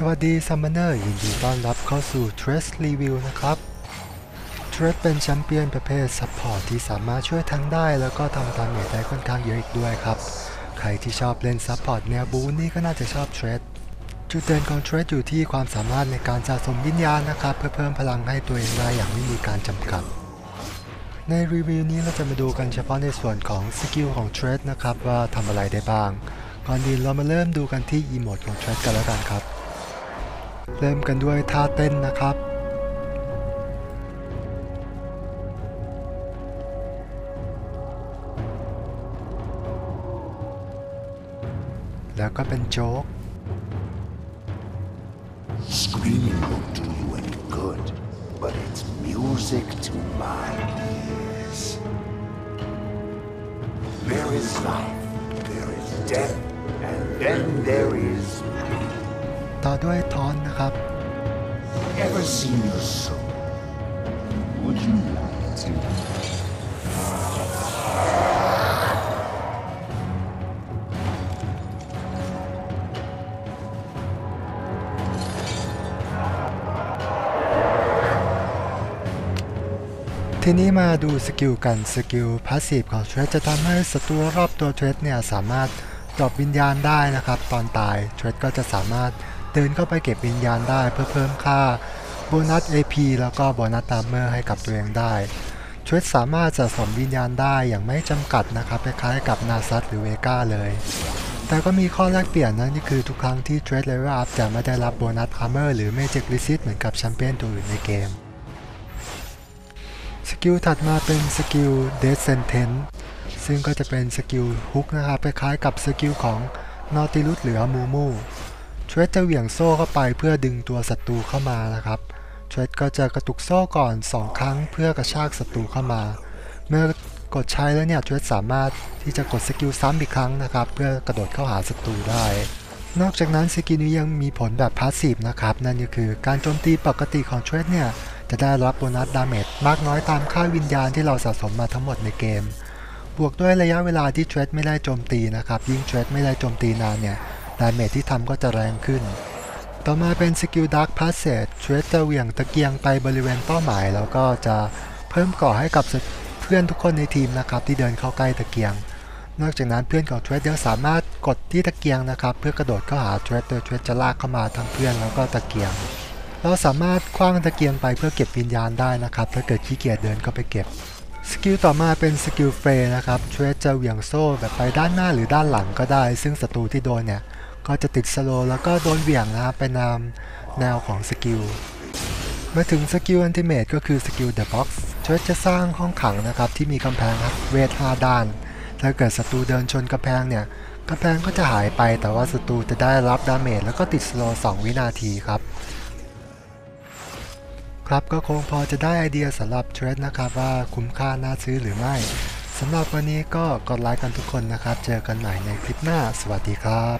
สวัสดีซัมมเนอร์ยินดีต้อนรับเข้าสู่ t r e s Review นะครับ t r e s เป็นแชมเปี้ยนประเภทซัพพอร์ตที่สามารถช่วยทั้งได้ แล้วก็ทำดาเมจได้ค่อนข้างเยอะอีกด้วยครับ ใครที่ชอบเล่นซัพพอร์ตแนวบูนี่ก็น่าจะชอบ t r e s จุดเด่นของ t r e s อยู่ที่ความสามารถในการสะสมวิญญาณนะครับ เพื่อเพิ่มพลังให้ตัวเองได้อย่างไม่มีการจำกัด ในรีวิวนี้เราจะมาดูกันเฉพาะในส่วนของสกิลของ t r e s นะครับว่าทำอะไรได้บ้างก่อนอื่นเรามาเริ่มดูกันที่อีโมดของ t r e s กันแล้วกันครับ เริ่มกันด้วยท่าเต้นนะครับแล้วก็เป็นโจ๊ก Screaming won't do you any good, but it's music to my ears. There is life, there is death, and then there is ต่อด้วยทอนนะครับ ever seen your soul. Would you like to? ทีนี้มาดูสกิลกันสกิลพาสซีฟของเทรดจะทำให้ศัตรูรอบตัวเทรดเนี่ยสามารถดรอปวิญญาณได้นะครับ ตอนตายเทรดก็จะสามารถ เดินเข้าไปเก็บวิญญาณได้เพื่อเพิ่มค่าโบนัส AP แล้วก็โบนัสตามเมอร์ให้กับตัวเองได้เทรดสามารถสะสมวิญญาณได้อย่างไม่จำกัดนะครับคล้ายๆกับนาซัตหรือเวก้าเลย แต่ก็มีข้อแลกเปลี่ยนนะนี่คือทุกครั้งที่เทรดเลเวลอัพจะไม่ได้รับโบนัสอาร์เมอร์หรือเมจิกลิซิตเหมือนกับแชมเปี้ยนตัวอื่นในเกม สกิลถัดมาเป็นสกิล Death Sentence ซึ่งก็จะเป็นสกิลฮุกนะครับคล้ายๆกับสกิลของ Nautilus หรือมูมู เทรดจะเหวี่ยงโซ่เข้าไปเพื่อดึงตัวศัตรูเข้ามานะครับเทรดก็จะกระตุกโซ่ก่อน 2 ครั้งเพื่อกระชากศัตรูเข้ามา เมื่อกดใช้แล้วเนี่ยเทรดสามารถที่จะกดสกิลซ้ำอีกครั้งนะครับ เพื่อกระโดดเข้าหาศัตรูได้ นอกจากนั้นสกิลนี้ยังมีผลแบบพาสซีฟนะครับนั่นก็คือการโจมตีปกติของเทรดเนี่ยจะได้รับโบนัสดาเมจมากน้อยตามค่าวิญญาณที่เราสะสมมาทั้งหมดในเกม บวกด้วยระยะเวลาที่เทรดไม่ได้โจมตีนะครับ ยิ่งเทรดไม่ได้โจมตีนานเนี่ย ดาเมจที่ทำก็จะแรงขึ้น ต่อมาเป็นสกิลดักพาสเซจเทรดจะเหวี่ยงตะเกียงไปบริเวณเป้าหมาย แล้วก็จะเพิ่มก่อให้กับเพื่อนทุกคนในทีมนะครับที่เดินเข้าใกล้ตะเกียง นอกจากนั้นเพื่อนของเทรดยังสามารถกดที่ตะเกียงนะครับ เพื่อกระโดดเข้าหาเทรดโดยเทรดจะลากเข้ามาทั้งเพื่อนแล้วก็ตะเกียง เราสามารถคว้างตะเกียงไปเพื่อเก็บวิญญาณได้นะครับถ้าเกิดขี้เกียจเดินเข้าไปเก็บสกิลต่อมาเป็นสกิลเฟรนะครับเทรดจะเหวี่ยงโซ่แบบไปด้านหน้าหรือด้านหลังก็ได้ ซึ่งศัตรูที่โดนเนี่ย ก็จะติดสโลแล้วก็โดนเหวี่ยงนะครับไปนามแนวของสกิลมาถึงสกิลอันติเมตก็คือสกิลเดอะบ็อกซ์เทรดจะสร้างห้องขังนะครับที่มีกำแพงครับเวท5ด้าน ถ้าเกิดศัตรูเดินชนกำแพงเนี่ยกำแพงก็จะหายไปแต่ว่าศัตรูจะได้รับดาเมจแล้วก็ติดสโลว์2วินาทีครับครับก็คงพอจะได้ไอเดียสำหรับเทรดนะครับว่าคุ้มค่าน่าซื้อหรือไม่สำหรับวันนี้ก็กดไลค์กันทุกคนนะครับ เจอกันใหม่ในคลิปหน้า สวัสดีครับ